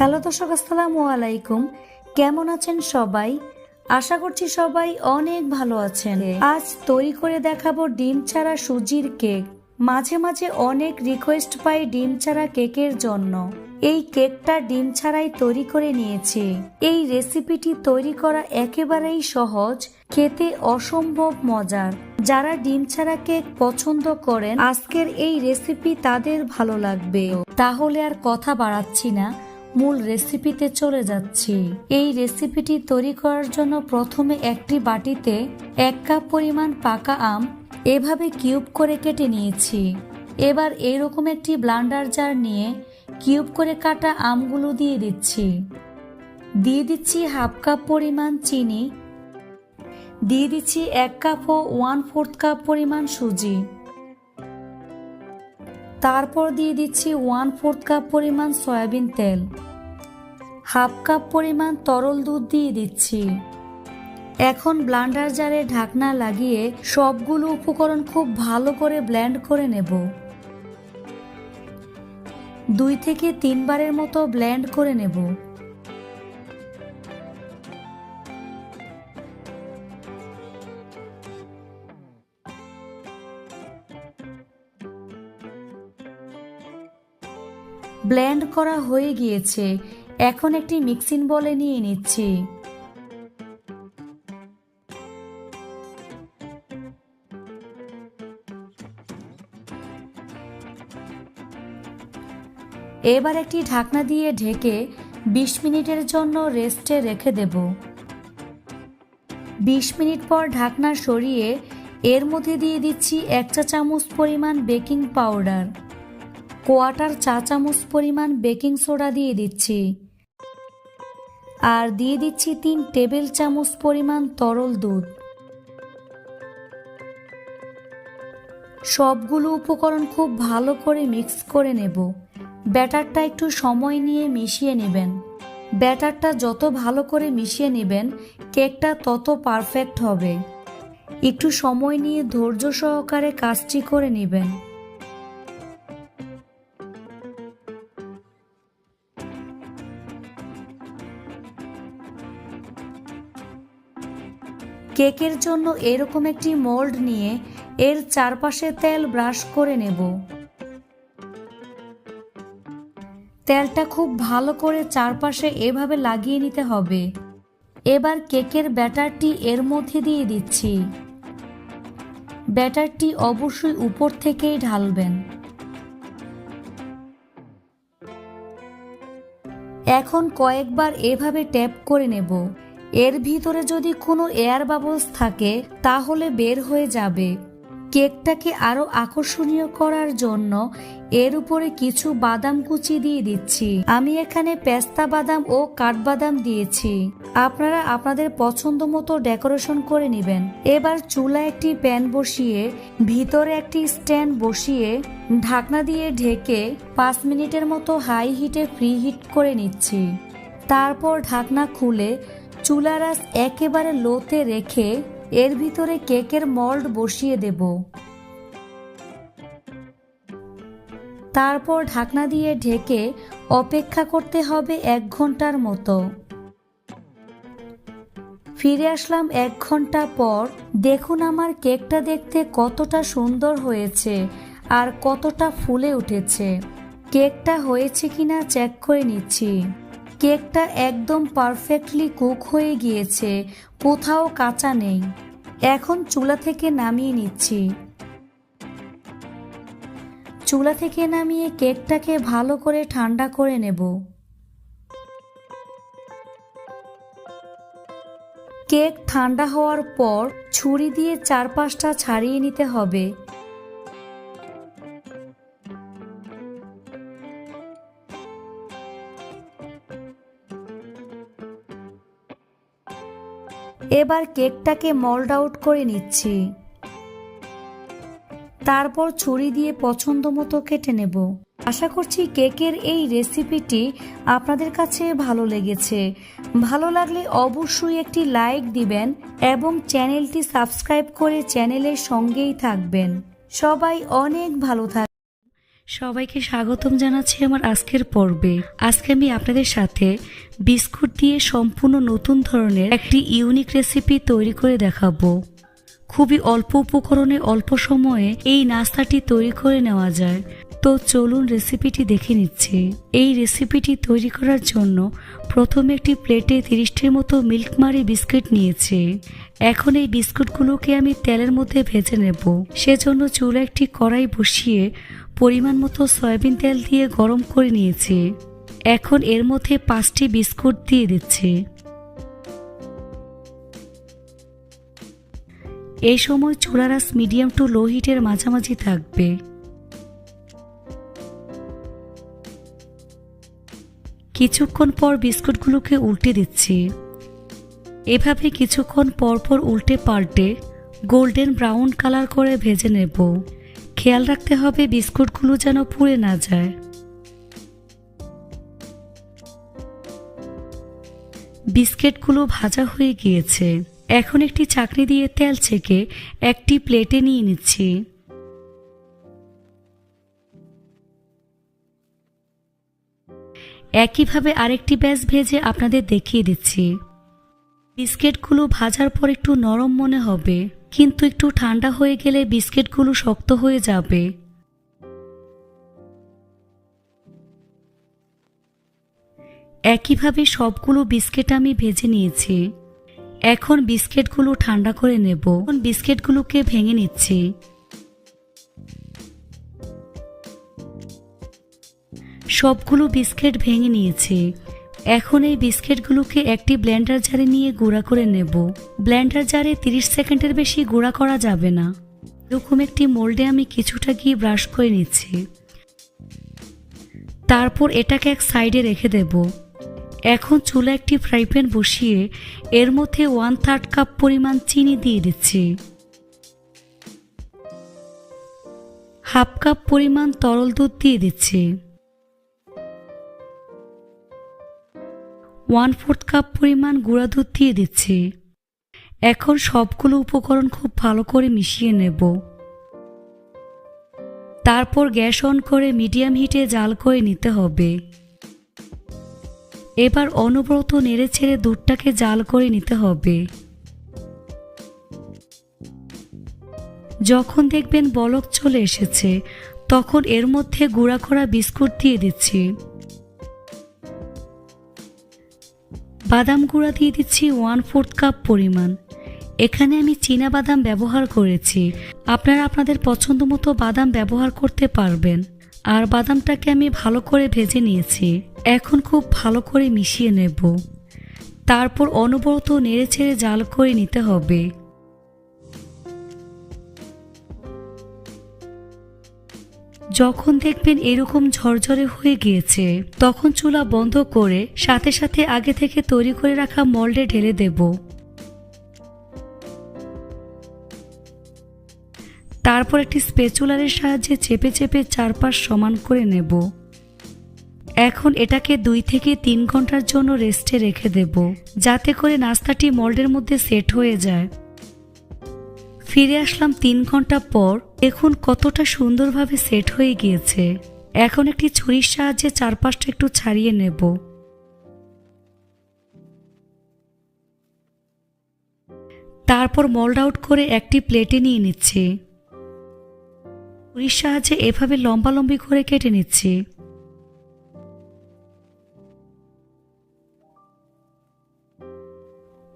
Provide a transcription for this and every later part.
Hello দর্শক, আসসালামু আলাইকুম। কেমন আছেন সবাই? আশা করছি সবাই অনেক ভালো আছেন। আজ তৈরি করে দেখাবো ডিম ছাড়া সুজির কেক। মাঝে মাঝে অনেক রিকোয়েস্ট পাই ডিম ছাড়া কেকের জন্য। এই কেকটা ডিম ছাড়াই তৈরি করে নিয়েছি। এই রেসিপিটি তৈরি করা একেবারেই সহজ, খেতে অসম্ভব মজার। যারা ডিম ছাড়া কেক পছন্দ করেন, আজকের এই রেসিপি তাদের ভালো লাগবে। তাহলে আর কথা বাড়াচ্ছি না। মূল রেসিপিতে চলে যাচ্ছি। এই রেসিপিটি তৈরি করার জন্য প্রথমে একটি বাটিতে এক কাপ পরিমাণ পাকা আম এভাবে কিউব করে কেটে নিয়েছি। এবার এরকম একটি ব্লান্ডার জার নিয়ে কিউব করে কাটা আমগুলো দিয়ে দিচ্ছি। দিয়ে দিচ্ছি হাফ কাপ পরিমাণ চিনি। দিয়ে দিচ্ছি এক কাপ ও ওয়ান ফোর্থ কাপ পরিমাণ সুজি। তারপর দিয়ে দিচ্ছি ওয়ান ফোর্থ কাপ পরিমাণ সয়াবিন তেল। হাফ কাপ পরিমাণ তরল দুধ দিয়ে দিচ্ছি। এখন ব্লান্ডার জারে ঢাকনা লাগিয়ে সবগুলো উপকরণ খুব ভালো করে ব্লেন্ড করে নেব। দুই থেকে তিনবারের মতো ব্লেন্ড করে নেব। ব্লেন্ড করা হয়ে গিয়েছে। এখন একটি মিক্সিং বলে নিয়ে নিচ্ছি। এবার একটি ঢাকনা দিয়ে ঢেকে ২০ মিনিটের জন্য রেস্টে রেখে দেব। ২০ মিনিট পর ঢাকনা সরিয়ে এর মধ্যে দিয়ে দিচ্ছি এক চা চামচ পরিমাণ বেকিং পাউডার। কোয়াটার চা চামচ পরিমাণ বেকিং সোডা দিয়ে দিচ্ছি। আর দিয়ে দিচ্ছি তিন টেবিল চামচ পরিমাণ তরল দুধ। সবগুলো উপকরণ খুব ভালো করে মিক্স করে নেব। ব্যাটারটা একটু সময় নিয়ে মিশিয়ে নেবেন। ব্যাটারটা যত ভালো করে মিশিয়ে নেবেন, কেকটা তত পারফেক্ট হবে। একটু সময় নিয়ে ধৈর্য সহকারে কাজটি করে নেবেন। কেকের জন্য এরকম একটি মোল্ড নিয়ে এর চারপাশে তেল ব্রাশ করে নেব। তেলটা খুব ভালো করে চারপাশে এভাবে লাগিয়ে নিতে হবে। এবার কেকের ব্যাটারটি এর মধ্যে দিয়ে দিচ্ছি। ব্যাটারটি অবশ্যই উপর থেকেই ঢালবেন। এখন কয়েকবার এভাবে ট্যাপ করে নেব। এর ভিতরে যদি কোনো এয়ার বাবলস থাকে, তাহলে বের হয়ে যাবে। কেকটাকে আরও আকর্ষণীয় করার জন্য এর উপরে কিছু বাদাম কুচি দিয়ে দিচ্ছি। আমি এখানে পেস্তা বাদাম ও কাঠবাদাম দিয়েছি। আপনারা আপনাদের পছন্দ মতো ডেকোরেশন করে নেবেন। এবার চুলা একটি প্যান বসিয়ে, ভিতরে একটি স্ট্যান্ড বসিয়ে, ঢাকনা দিয়ে ঢেকে পাঁচ মিনিটের মতো হাই হিটে ফ্রি হিট করে নিচ্ছি। তারপর ঢাকনা খুলে চুলার আঁচ একেবারে লোতে রেখে এর ভিতরে কেকের মল্ড বসিয়ে দেব। তারপর ঢাকনা দিয়ে ঢেকে অপেক্ষা করতে হবে এক ঘণ্টার মতো। ফিরে আসলাম এক ঘণ্টা পর। দেখুন আমার কেকটা দেখতে কতটা সুন্দর হয়েছে আর কতটা ফুলে উঠেছে। কেকটা হয়েছে কিনা চেক করে নিচ্ছি। কেকটা একদম পারফেক্টলি কুক হয়ে গিয়েছে, কোথাও কাঁচা নেই। এখন চুলা থেকে নামিয়ে নিচ্ছি। চুলা থেকে নামিয়ে কেকটাকে ভালো করে ঠান্ডা করে নেব। কেক ঠান্ডা হওয়ার পর ছুরি দিয়ে চারপাশটা ছাড়িয়ে নিতে হবে। এবার কেকটাকে মল্ড আউট করে নিচ্ছি। তারপর ছুরি দিয়ে পছন্দ মতো কেটে নেব। আশা করছি কেকের এই রেসিপিটি আপনাদের কাছে ভালো লেগেছে। ভালো লাগলে অবশ্যই একটি লাইক দিবেন এবং চ্যানেলটি সাবস্ক্রাইব করে চ্যানেলের সঙ্গেই থাকবেন। সবাই অনেক ভালো থাকবেন সবাইকে স্বাগতম জানাচ্ছি আমার আজকের পর্বে। আজকে আমি আপনাদের সাথে বিস্কুট দিয়ে সম্পূর্ণ নতুন ধরনের একটি ইউনিক রেসিপি তৈরি করে দেখাবো। খুবই অল্প উপকরণে অল্প সময়ে এই নাস্তাটি তৈরি করে নেওয়া যায়। তো চলুন রেসিপিটি দেখে নিচ্ছি। এই রেসিপিটি তৈরি করার জন্য প্রথমে একটি প্লেটে তিরিশটির মতো মিল্কমারি বিস্কিট নিয়েছি। এখন এই বিস্কুটগুলোকে আমি তেলের মধ্যে ভেজে নেব। সেজন্য চুলে একটি কড়াই বসিয়ে পরিমাণ মতো সয়াবিন তেল দিয়ে গরম করে নিয়েছি। এখন এর মধ্যে পাঁচটি বিস্কুট দিয়ে দিচ্ছি। এই সময় চুলারাস মিডিয়াম টু লো হিটের মাঝামাঝি থাকবে। কিছুক্ষণ পর বিস্কুটগুলোকে উল্টে দিচ্ছি। এভাবে কিছুক্ষণ পর পর উল্টে পাল্টে গোল্ডেন ব্রাউন কালার করে ভেজে নেব। খেয়াল রাখতে হবে বিস্কুটগুলো যেন পুড়ে না যায়। বিস্কিটগুলো ভাজা হয়ে গিয়েছে। এখন একটি চাকরি দিয়ে তেল ছেঁকে একটি প্লেটে নিয়ে নিচ্ছি। একইভাবে আরেকটি ব্যাস ভেজে আপনাদের দেখিয়ে দিচ্ছি। বিস্কিটগুলো ভাজার পর একটু নরম মনে হবে, কিন্তু একটু ঠান্ডা হয়ে গেলে বিস্কিটগুলো শক্ত হয়ে যাবে। একইভাবে সবগুলো বিস্কিট আমি ভেজে নিয়েছি। এখন বিস্কিটগুলো ঠান্ডা করে নেব। এখন বিস্কিটগুলোকে ভেঙে নিচ্ছি। সবগুলো বিস্কিট ভেঙে নিয়েছি। এখন এই বিস্কিটগুলোকে একটি ব্লেন্ডার জারে নিয়ে গুঁড়া করে নেব। ব্লেন্ডার জারে 30 সেকেন্ডের বেশি গুঁড়া করা যাবে না। এরকম একটি মোল্ডে আমি কিছুটা গিয়ে ব্রাশ করে নিচ্ছি। তারপর এটাকে এক সাইডে রেখে দেব। এখন চুলা একটি ফ্রাই প্যান বসিয়ে এর মধ্যে ওয়ান থার্ড কাপ পরিমাণ চিনি দিয়ে দিচ্ছি। হাফ কাপ পরিমাণ তরল দুধ দিয়ে দিচ্ছি। ওয়ান ফোর্থ কাপ পরিমাণ গুঁড়া দুধ দিয়ে দিচ্ছি। এখন সবগুলো উপকরণ খুব ভালো করে মিশিয়ে নেব। তারপর গ্যাস অন করে মিডিয়াম হিটে জাল করে নিতে হবে। এবার অনবরত নেড়ে ছেড়ে দুধটাকে জাল করে নিতে হবে। যখন দেখবেন বলক চলে এসেছে, তখন এর মধ্যে গুঁড়া করা বিস্কুট দিয়ে দিচ্ছি। বাদাম গুঁড়া দিয়ে দিচ্ছি ওয়ান ফোর্থ কাপ পরিমাণ। এখানে আমি চীনা বাদাম ব্যবহার করেছি। আপনারা আপনাদের পছন্দ মতো বাদাম ব্যবহার করতে পারবেন। আর বাদামটাকে আমি ভালো করে ভেজে নিয়েছি। এখন খুব ভালো করে মিশিয়ে নেব। তারপর অনবরত নেড়ে ছেড়ে জাল করে নিতে হবে। যখন দেখবেন এরকম ঝরঝরে হয়ে গিয়েছে, তখন চুলা বন্ধ করে সাথে সাথে আগে থেকে তৈরি করে রাখা মল্ডে ঢেলে দেব। তারপর একটি স্পেচুলারের সাহায্যে চেপে চেপে চারপাশ সমান করে নেব। এখন এটাকে দুই থেকে তিন ঘণ্টার জন্য রেস্টে রেখে দেব, যাতে করে নাস্তাটি মল্ডের মধ্যে সেট হয়ে যায়। ফিরে আসলাম তিন ঘণ্টা পর দেখুন কতটা সুন্দরভাবে সেট হয়ে গিয়েছে। এখন একটি ছুরির সাহায্যে চারপাশটা একটু ছাড়িয়ে নেব। তারপর মল্ড আউট করে একটি প্লেটে নিয়ে নিচ্ছি। ছুরির সাহায্যে এভাবে লম্বা লম্বি করে কেটে নিচ্ছি।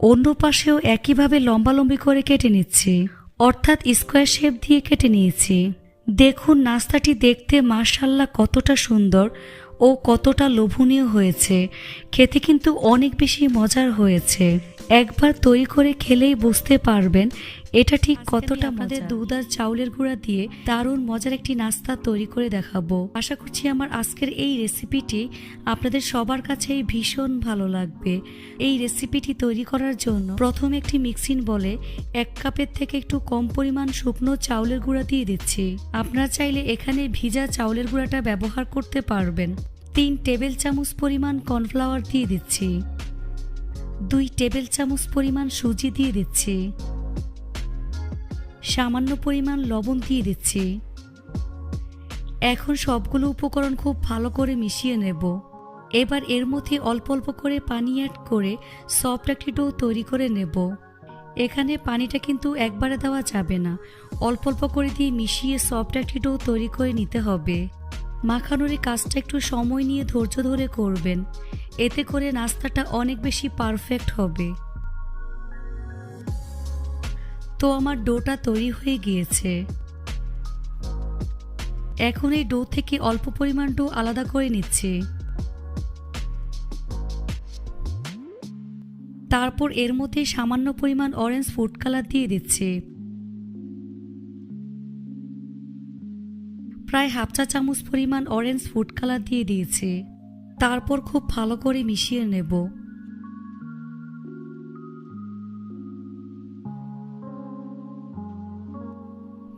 অন্য পাশেও একইভাবে লম্বালম্বি করে কেটে নিচ্ছি। অর্থাৎ স্কোয়ার শেপ দিয়ে কেটে নিয়েছি। দেখুন, নাস্তাটি দেখতে মার্শাল্লা কতটা সুন্দর ও কতটা লোভনীয় হয়েছে। খেতে কিন্তু অনেক বেশি মজার হয়েছে। একবার তৈরি করে খেলেই বুঝতে পারবেন এটা ঠিক কতটা আমাদের দুধ আর চাউলের গুঁড়া দিয়ে দারুণ মজার একটি নাস্তা তৈরি করে দেখাবো। আশা করছি আমার আজকের এই রেসিপিটি আপনাদের সবার কাছেই ভীষণ ভালো লাগবে। এই রেসিপিটি তৈরি করার জন্য প্রথম একটি মিক্সিং বলে এক কাপের থেকে একটু কম পরিমাণ শুকনো চাউলের গুঁড়া দিয়ে দিচ্ছি। আপনারা চাইলে এখানে ভিজা চাউলের গুঁড়াটা ব্যবহার করতে পারবেন। তিন টেবিল চামচ পরিমাণ কর্নফ্লাওয়ার দিয়ে দিচ্ছি। দুই টেবিল চামচ পরিমাণ সুজি দিয়ে দিচ্ছি। সামান্য পরিমাণ লবণ দিয়ে দিচ্ছি। এখন সবগুলো উপকরণ খুব ভালো করে মিশিয়ে নেব। এবার এর মধ্যে অল্প অল্প করে পানি অ্যাড করে সফট একটি ডো তৈরি করে নেব। এখানে পানিটা কিন্তু একবারে দেওয়া যাবে না। অল্প অল্প করে দিয়ে মিশিয়ে সফট একটি ডো তৈরি করে নিতে হবে। মাখানোর এই কাজটা একটু সময় নিয়ে ধৈর্য ধরে করবেন। এতে করে নাস্তাটা অনেক বেশি পারফেক্ট হবে। তো আমার ডোটা তৈরি হয়ে গিয়েছে। এখন এই ডো থেকে অল্প পরিমাণ ডো আলাদা করে নিচ্ছি। তারপর এর মধ্যে সামান্য পরিমাণ অরেঞ্জ ফুড কালার দিয়ে দিচ্ছি। প্রায় হাফ চা চামচ পরিমাণ অরেঞ্জ ফুড কালার দিয়ে দিয়েছি। তারপর খুব ভালো করে মিশিয়ে নেব।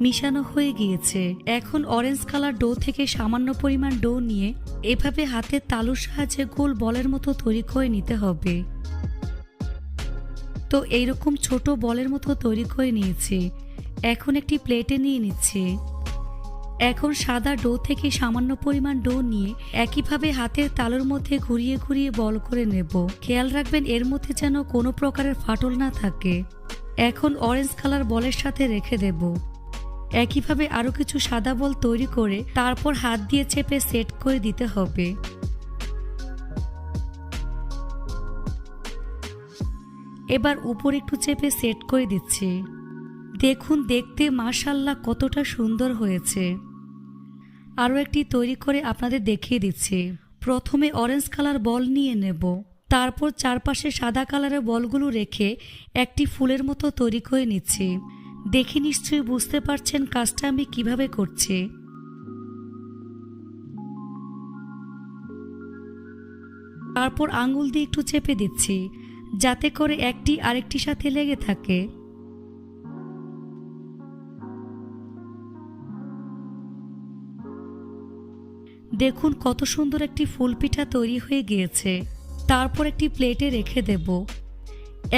মিশানো হয়ে গিয়েছে। এখন অরেঞ্জ কালার ডো থেকে সামান্য পরিমাণ ডো নিয়ে এভাবে হাতের তালুর সাহায্যে গোল বলের মতো তৈরি করে নিতে হবে। তো এইরকম ছোট বলের মতো তৈরি করে নিয়েছি। এখন একটি প্লেটে নিয়ে নিচ্ছি। এখন সাদা ডো থেকে সামান্য পরিমাণ ডো নিয়ে একইভাবে হাতের তালুর মধ্যে ঘুরিয়ে ঘুরিয়ে বল করে নেব। খেয়াল রাখবেন এর মধ্যে যেন কোনো প্রকারের ফাটল না থাকে। এখন অরেঞ্জ কালার বলের সাথে রেখে দেব। একইভাবে আরও কিছু সাদা বল তৈরি করে তারপর হাত দিয়ে চেপে সেট করে দিতে হবে। এবার উপর একটু চেপে সেট করে দিচ্ছি। দেখুন, দেখতে মাশাল্লাহ কতটা সুন্দর হয়েছে। আরও একটি তৈরি করে আপনাদের দেখিয়ে দিচ্ছি। প্রথমে অরেঞ্জ কালার বল নিয়ে নেব। তারপর চারপাশে সাদা কালারের বলগুলো রেখে একটি ফুলের মতো তৈরি করে নিচ্ছি। দেখে নিশ্চয়ই বুঝতে পারছেন কাজটা আমি কীভাবে করছি। তারপর আঙুল দিয়ে একটু চেপে দিচ্ছি, যাতে করে একটি আরেকটির সাথে লেগে থাকে। দেখুন কত সুন্দর একটি ফুল পিঠা তৈরি হয়ে গিয়েছে। তারপর একটি প্লেটে রেখে দেব।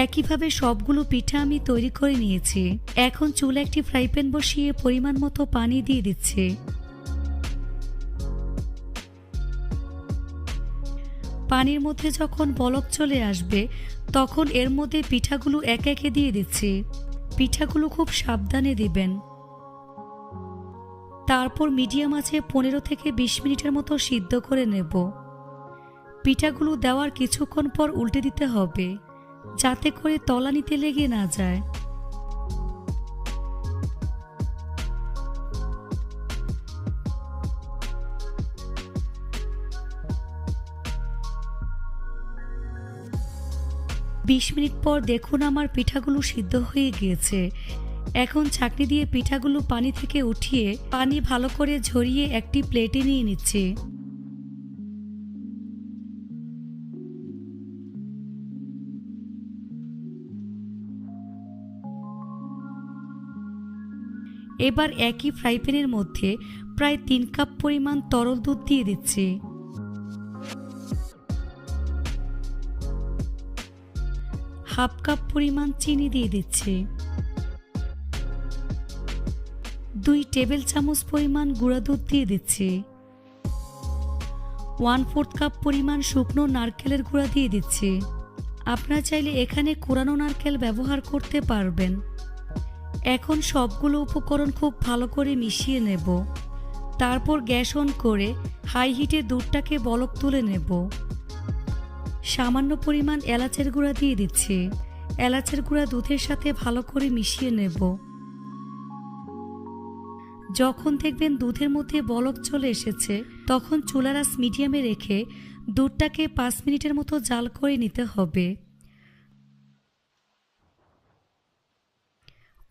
একইভাবে সবগুলো পিঠা আমি তৈরি করে নিয়েছি। এখন চুলে একটি ফ্রাই প্যান বসিয়ে পরিমাণ মতো পানি দিয়ে দিচ্ছি। পানির মধ্যে যখন বলক চলে আসবে, তখন এর মধ্যে পিঠাগুলো একে একে দিয়ে দিচ্ছি। পিঠাগুলো খুব সাবধানে দিবেন। তারপর মিডিয়াম আছে পনেরো থেকে বিশ মিনিটের মতো সিদ্ধ করে নেব। পিঠাগুলো দেওয়ার কিছুক্ষণ পর উল্টে দিতে হবে, যাতে করে তলানিতে লেগে না যায়। বিশ মিনিট পর দেখুন আমার পিঠাগুলো সিদ্ধ হয়ে গিয়েছে। এখন ছাকনি দিয়ে পিঠাগুলো পানি থেকে উঠিয়ে পানি ভালো করে ঝরিয়ে একটি প্লেটে নিয়ে নিচ্ছি। এবার একই ফ্রাই প্যানের মধ্যে প্রায় তিন কাপ পরিমাণ তরল দুধ দিয়ে দিচ্ছি। হাফ কাপ পরিমাণ চিনি দিয়ে দিচ্ছি। দুই টেবিল চামচ পরিমাণ গুঁড়া দুধ দিয়ে দিচ্ছি। ওয়ান ফোর্থ কাপ পরিমাণ শুকনো নারকেলের গুঁড়া দিয়ে দিচ্ছি। আপনারা চাইলে এখানে কোরানো নারকেল ব্যবহার করতে পারবেন। এখন সবগুলো উপকরণ খুব ভালো করে মিশিয়ে নেব। তারপর গ্যাস অন করে হাই হিটে দুধটাকে বলক তুলে নেব। সামান্য পরিমাণ এলাচের গুঁড়া দিয়ে দিচ্ছি। এলাচের গুঁড়া দুধের সাথে ভালো করে মিশিয়ে নেব। যখন দেখবেন দুধের মধ্যে বলক চলে এসেছে, তখন চুলারাস মিডিয়ামে রেখে দুধটাকে পাঁচ মিনিটের মতো জাল করে নিতে হবে।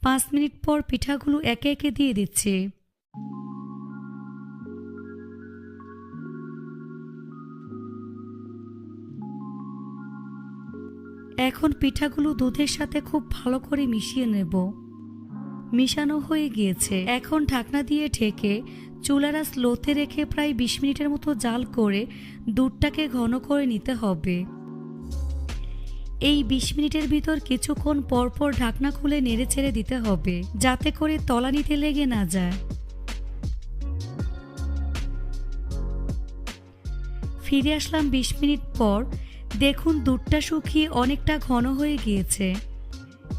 পাঁচ মিনিট পর পিঠাগুলো একে একে দিয়ে দিচ্ছি। এখন পিঠাগুলো দুধের সাথে খুব ভালো করে মিশিয়ে নেব। মিশানো হয়ে গিয়েছে। এখন ঢাকনা দিয়ে ঢেকে চুলারা স্লোতে রেখে প্রায় বিশ মিনিটের মতো জাল করে দুধটাকে ঘন করে নিতে হবে। এই বিশ মিনিটের ভিতর কিছুক্ষণ পরপর ঢাকনা খুলে নেড়ে ছেড়ে দিতে হবে, যাতে করে তলানিতে লেগে না যায়। ফিরে আসলাম বিশ মিনিট পর। দেখুন দুধটা শুকিয়ে অনেকটা ঘন হয়ে গিয়েছে।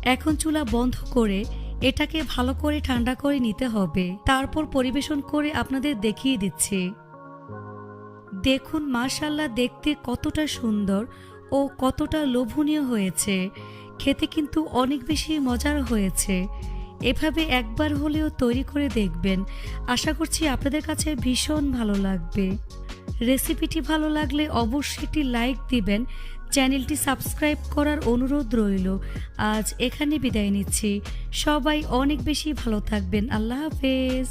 এখন চুলা বন্ধ করে এটাকে ভালো করে ঠান্ডা করে নিতে হবে। তারপর পরিবেশন করে আপনাদের দেখিয়ে দিচ্ছি। দেখুন মাশাল্লাহ দেখতে কতটা সুন্দর ও কতটা লোভনীয় হয়েছে। খেতে কিন্তু অনেক বেশি মজার হয়েছে। এভাবে একবার হলেও তৈরি করে দেখবেন। আশা করছি আপনাদের কাছে ভীষণ ভালো লাগবে। রেসিপিটি ভালো লাগলে অবশ্যই একটি লাইক দিবেন চ্যানেলটি সাবস্ক্রাইব করার অনুরোধ রইল। আজ এখানে বিদায় নিচ্ছি। সবাই অনেক বেশি ভালো থাকবেন। আল্লাহ হাফেজ।